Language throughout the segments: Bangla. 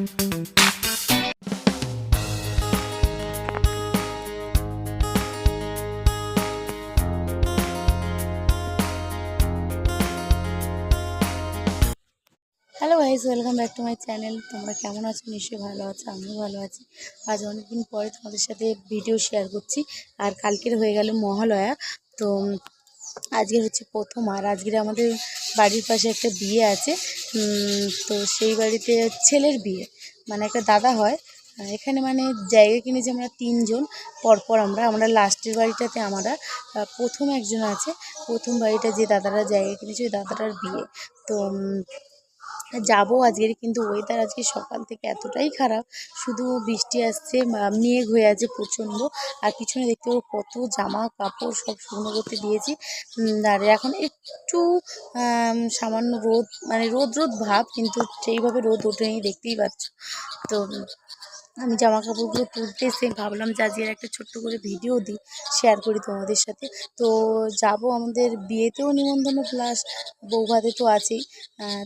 Hello guys welcome back to my channel তোমরা কেমন আছো? নিশ্চয়ই ভালো আছো, আমিও ভালো আছি। আজ অনেকদিন পরে তোমাদের সাথে ভিডিও শেয়ার করছি। আর কালকের হয়ে গেল মহালয়া। তো আজকের হচ্ছে প্রথম। আর আজকের আমাদের বাড়ির পাশে একটা বিয়ে আছে। তো সেই বাড়িতে ছেলের বিয়ে। মানে একটা দাদা হয় এখানে মানে জায়গা কিনেছি আমরা তিনজন। পরপর আমরা আমরা লাস্টের বাড়িটাতে আমরা প্রথম একজন আছে। প্রথম বাড়িটা যে দাদারা জায়গা কিনেছে, ওই দাদাটার বিয়ে। তো যাব আজকের, কিন্তু ওয়েদার আজকে সকাল থেকে এতটাই খারাপ। শুধু বৃষ্টি আসছে মেঘ হয়ে আছে প্রচণ্ড। আর পিছনে দেখতে পাবো কত জামা কাপড় সব শুকনো করতে দিয়েছি। আর এখন একটু সামান্য রোদ মানে রোদ রোদ ভাব, কিন্তু সেইভাবে রোদ ওঠেনি, দেখতেই পাচ্ছ। তো আমি জামা কাপড়গুলো তুলতে এসে ভাবলাম যে একটা ছোট্ট করে ভিডিও দিই শেয়ার করি তোমাদের সাথে। তো যাব আমাদের বিয়েতেও নিমন্ত্রণ প্লাস বৌভাতে তো আছেই।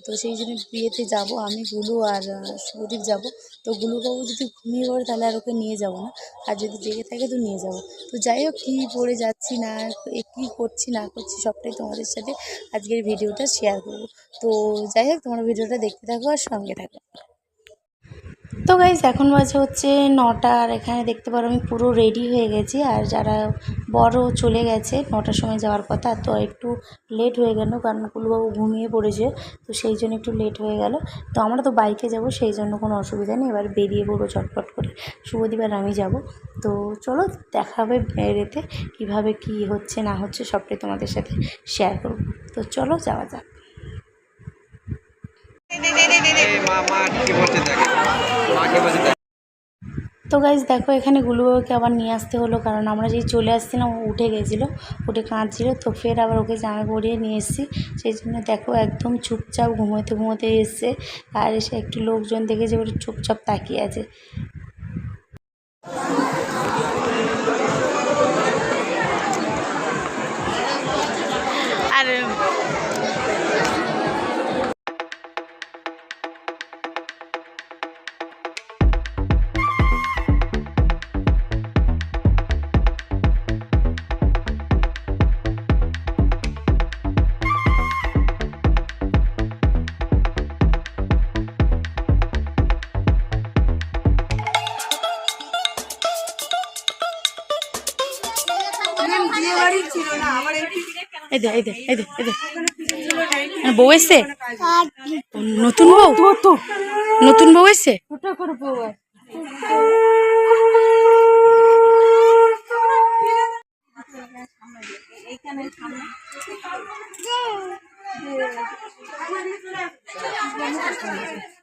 তো সেই জন্য বিয়েতে যাব আমি, গুলু আর শুভদীপ যাব। তো গুলুবাবু যদি ঘুমিয়ে পড়ে তাহলে আর ওকে নিয়ে যাব না। আর যদি জেগে থাকে তো নিয়ে যাব। তো যাই হোক, কী পড়ে যাচ্ছি না কী করছি, না করছি সবটাই তোমাদের সাথে আজকের ভিডিওটা শেয়ার করব। তো যাই হোক, তোমরা ভিডিওটা দেখতে থাকো আর সঙ্গে থাকো। তো গাইজ এখন বাজে হচ্ছে নটা আর এখানে দেখতে পারো আমি পুরো রেডি হয়ে গেছি। আর যারা বড় চলে গেছে নটার সময় যাওয়ার কথা, তো একটু লেট হয়ে গেল কারণ কুলবাবু ঘুমিয়ে পড়েছে, তো সেই জন্য একটু লেট হয়ে গেল। তো আমরা তো বাইকে যাব, সেই জন্য কোনো অসুবিধা নেই। এবার বেরিয়ে পড়ব চটপট করে। শুভদীপ আর আমি যাব। তো চলো দেখা হবে বেরেতে কীভাবে কী হচ্ছে না হচ্ছে সবটাই তোমাদের সাথে শেয়ার করব। তো চলো যাওয়া যাক এই মা মা কি বলছে দেখে মা কি বলছে দেখ তো গাইজ দেখো, এখানে গুলুবাবুকে আবার নিয়ে আসতে হলো, কারণ আমরা যেই চলে আসছিলাম, ও উঠে গেছিল, উঠে কাঁদছিল, তো ফের আবার ওকে জামা পরিয়ে নিয়ে এসেছি। সেই জন্য দেখো, একদম চুপচাপ ঘুমোতে ঘুমোতে এসছে, আর এসে একটু লোকজন দেখেছে ওটা চুপচাপ তাকিয়ে আছে। এই দে এই দে এই দে এই দে। মানে বউ এসছে? নতুন বউ? নতুন বউ এসছে?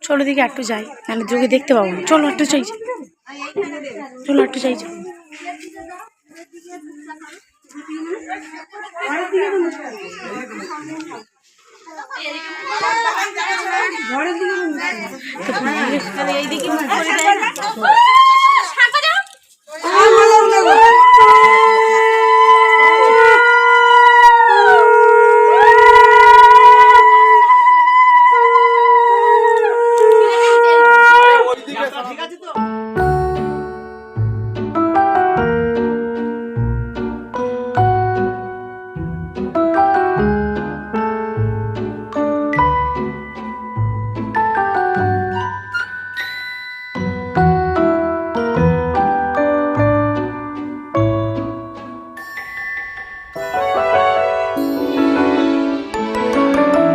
চলো দিকে একটু যাই নাহলে যোগে দেখতে পাবো না। চলো একটু চাই চলো একটু চাই তো